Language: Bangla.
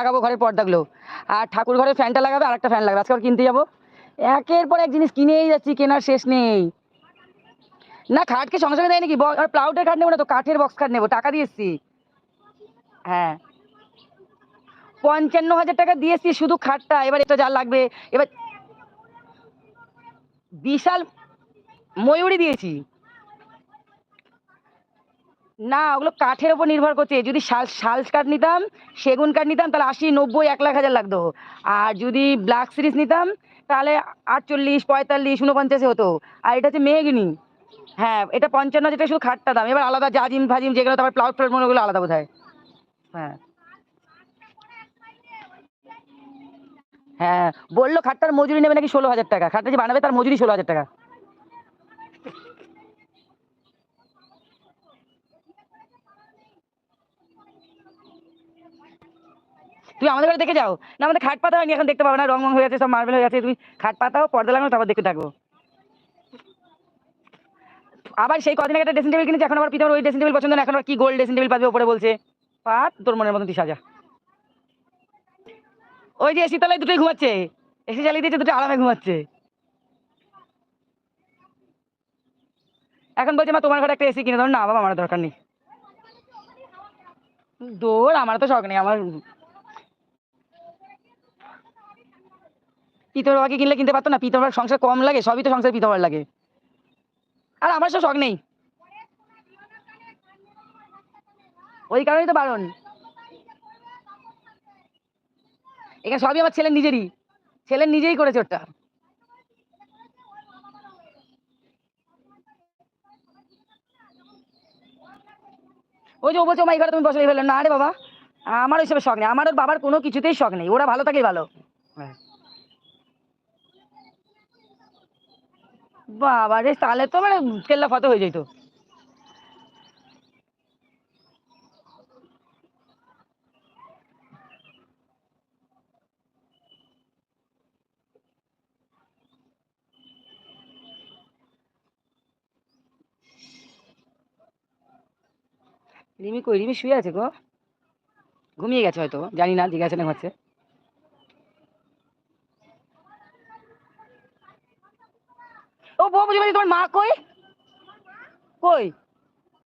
লাগাবো ঘরের পর্দাগুলো। আর ঠাকুর ঘরের ফ্যানটা লাগাবে আর একটা ফ্যান লাগাবে। আজকে আবার কিনতে যাব। একের পর এক জিনিস কিনেই যাচ্ছি, কেনার শেষ নেই। না, খাটকে সঙ্গে সঙ্গে দেয় নাকি আর প্লাউটের খাট নেব না তো, কাঠের বক্স খাট নেব। টাকা দিয়ে এসছি। হ্যাঁ। পঞ্চান্ন হাজার টাকা দিয়ে এসছি শুধু খাটটা। এবার এটা যা লাগবে, এবার বিশাল ময়ূরী দিয়েছি। না, ওগুলো কাঠের ওপর নির্ভর করছে। যদি শাল শাল কাঠ নিতাম, সেগুন কাঠ নিতাম, তাহলে আশি, নব্বই, এক লাখ হাজার লাগতো। আর যদি ব্ল্যাক সিরিজ নিতাম, তাহলে আটচল্লিশ, পঁয়তাল্লিশ উনপঞ্চাশে হতো। আর এটা হচ্ছে মেঘনি। হ্যাঁ এটা পঞ্চান্ন টাকা শুধু খাটটা দাম। এবার আলাদা জাজিম, ফাজিম যেগুলো তারপর প্লাউট ফ্লাউট মনে ওগুলো আলাদা বোধ হয় হ্যাঁ। হ্যাঁ বলল খাটটার মজুরি নেবে নাকি ষোলো হাজার টাকা। খাটটা যে বানাবে তার মজুরি ষোলো হাজার টাকা। তুমি আমাদের ঘরে দেখে যাও। না আমাদের খাট পাতা হয়নি, এখন দেখতে পাবে না রং রং হয়ে আছে, সব মার্বেল হয়ে আছে, তুমি খাট পাতাও পর্দা লাগানো তারপর দেখতে থাকব। আবার সেই কদিন একটা ড্রেসিং টেবিল কিনেছি, এখন আবার পিতার ওই ড্রেসিং টেবিল পছন্দ না, এখন কি গোল্ড ড্রেসিং টেবিল পাবে ওপরে বলছে। পাত, তোর মনের মতন তুই সাজা। ওই যে এসি তলায় দুটোই ঘুমাচ্ছে এসি চালিয়ে দিয়েছে, দুটো আরামে ঘুমাচ্ছে। এখন বলছে, মা, তোমার ঘরে একটা এসি কিনে দাও। না, বাবা, আমার দরকার নেই। দৌড়, আমার তো শখ নেই, আমার পিতর বাবাকে কিনলে কিনতে পারতো না, পিতর বাবার সংসার কম লাগে, সবই তো সংসার পিতর লাগে। আর আমার সব শখ নেই। ওই কারণেই তো বারণ। এখানে সবই আমার ছেলের নিজেরই। ছেলের নিজেই করেছে ওটা। ওই যে ও বলছে, ও মা, এই ঘরে তুমি বসে ফেললে না রে বাবা, আমার ওইসবের শখ নেই। আমার ওর বাবার কোনো কিছুতেই শখ নেই। ওরা ভালো থাকেই ভালো। হ্যাঁ। বাবা রে তাহলে তো মানে কেল্লা ফটো হয়ে যেত রিমি কই? রিমি শুয়ে আছে গো। ঘুমিয়ে গেছে হয়তো, জানি না, জিজ্ঞাসা না হচ্ছে ও বউ বুঝে তোমার মা কই কই